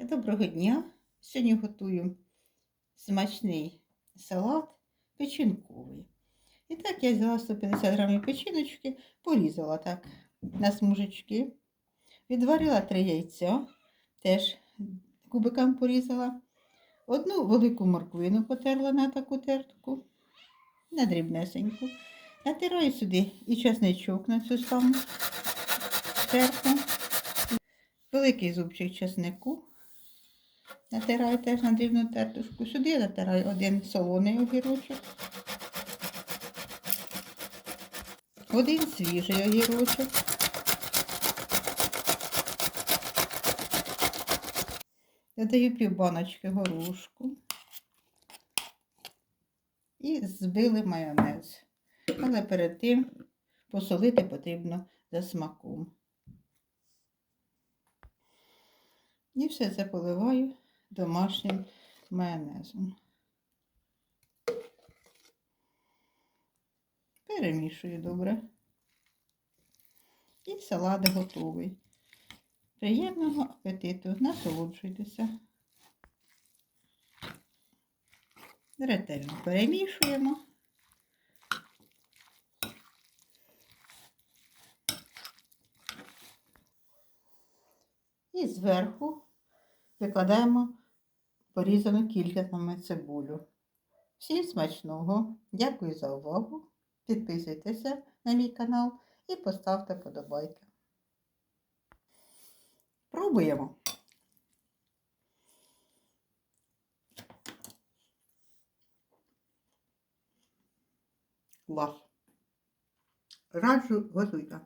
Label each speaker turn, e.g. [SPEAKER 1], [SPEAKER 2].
[SPEAKER 1] Доброго дня! Сьогодні готую смачний салат печінковий. І так я взяла 150 грамів печіночки, порізала так на смужечки, відварила три яйця, теж кубиками порізала. Одну велику морквину потерла на таку тертку, на дрібнесеньку. Натираю сюди і чесничок на цю саму тертку. Великий зубчик чеснику. Натираю теж на дрібну тертушку. Сюди я натираю один солоний огірочок. Один свіжий огірочок. Додаю пів баночки горошку. І збили майонез. Але перед тим посолити потрібно за смаком. І все це поливаю домашнім майонезом. Перемішую добре. І салат готовий. Приємного апетиту, насолоджуйтеся. Ретельно перемішуємо. І зверху викладаємо порізану кільцями цибулю. Всім смачного! Дякую за увагу! Підписуйтеся на мій канал і поставте подобайки. Пробуємо. Клас. Раджу готуйте.